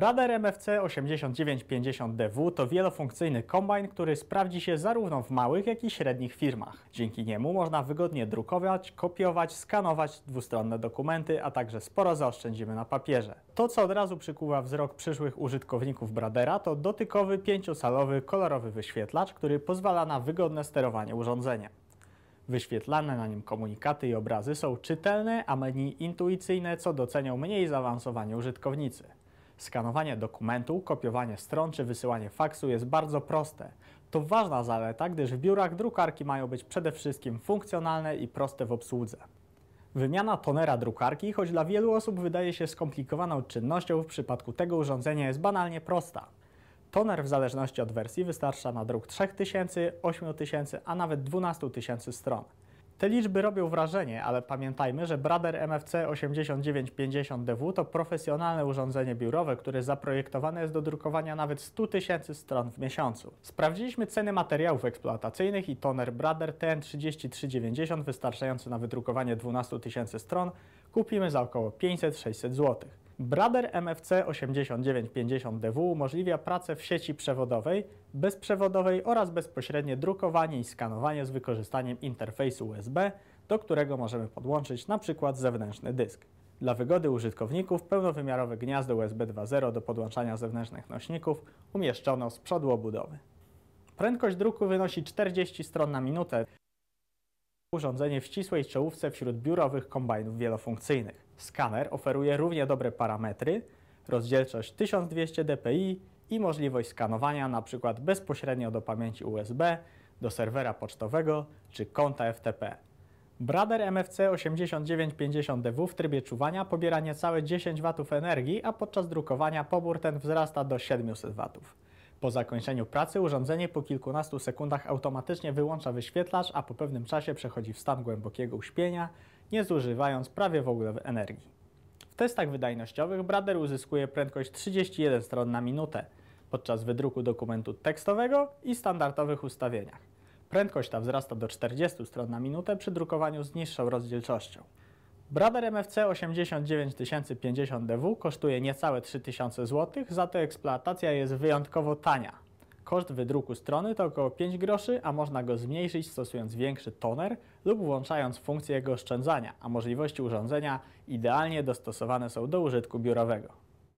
Brother MFC 8950DW to wielofunkcyjny kombajn, który sprawdzi się zarówno w małych, jak i średnich firmach. Dzięki niemu można wygodnie drukować, kopiować, skanować dwustronne dokumenty, a także sporo zaoszczędzimy na papierze. To, co od razu przykuwa wzrok przyszłych użytkowników Bradera, to dotykowy, pięciosalowy, kolorowy wyświetlacz, który pozwala na wygodne sterowanie urządzenia. Wyświetlane na nim komunikaty i obrazy są czytelne, a menu intuicyjne, co docenią mniej zaawansowani użytkownicy. Skanowanie dokumentu, kopiowanie stron czy wysyłanie faksu jest bardzo proste. To ważna zaleta, gdyż w biurach drukarki mają być przede wszystkim funkcjonalne i proste w obsłudze. Wymiana tonera drukarki, choć dla wielu osób wydaje się skomplikowaną czynnością, w przypadku tego urządzenia jest banalnie prosta. Toner w zależności od wersji wystarcza na druk 3000, 8000, a nawet 12 tysięcy stron. Te liczby robią wrażenie, ale pamiętajmy, że Brother MFC 8950DW to profesjonalne urządzenie biurowe, które zaprojektowane jest do drukowania nawet 100 tysięcy stron w miesiącu. Sprawdziliśmy ceny materiałów eksploatacyjnych i toner Brother TN3390 wystarczający na wydrukowanie 12 tysięcy stron kupimy za około 500-600 zł. Brother MFC 8950DW umożliwia pracę w sieci przewodowej, bezprzewodowej oraz bezpośrednie drukowanie i skanowanie z wykorzystaniem interfejsu USB, do którego możemy podłączyć np. zewnętrzny dysk. Dla wygody użytkowników pełnowymiarowe gniazdo USB 2.0 do podłączania zewnętrznych nośników umieszczono z przodu obudowy. Prędkość druku wynosi 40 stron na minutę. Urządzenie w ścisłej czołówce wśród biurowych kombajnów wielofunkcyjnych. Skaner oferuje równie dobre parametry, rozdzielczość 1200 dpi i możliwość skanowania np. bezpośrednio do pamięci USB, do serwera pocztowego czy konta FTP. Brother MFC 8950DW w trybie czuwania pobiera niecałe 10 W energii, a podczas drukowania pobór ten wzrasta do 700 W. Po zakończeniu pracy urządzenie po kilkunastu sekundach automatycznie wyłącza wyświetlacz, a po pewnym czasie przechodzi w stan głębokiego uśpienia, nie zużywając prawie w ogóle energii. W testach wydajnościowych Brother uzyskuje prędkość 31 stron na minutę podczas wydruku dokumentu tekstowego i standardowych ustawieniach. Prędkość ta wzrasta do 40 stron na minutę przy drukowaniu z niższą rozdzielczością. Brother MFC 89050DW kosztuje niecałe 3000 zł, za to eksploatacja jest wyjątkowo tania. Koszt wydruku strony to około 5 groszy, a można go zmniejszyć stosując większy toner lub włączając funkcję jego oszczędzania, a możliwości urządzenia idealnie dostosowane są do użytku biurowego.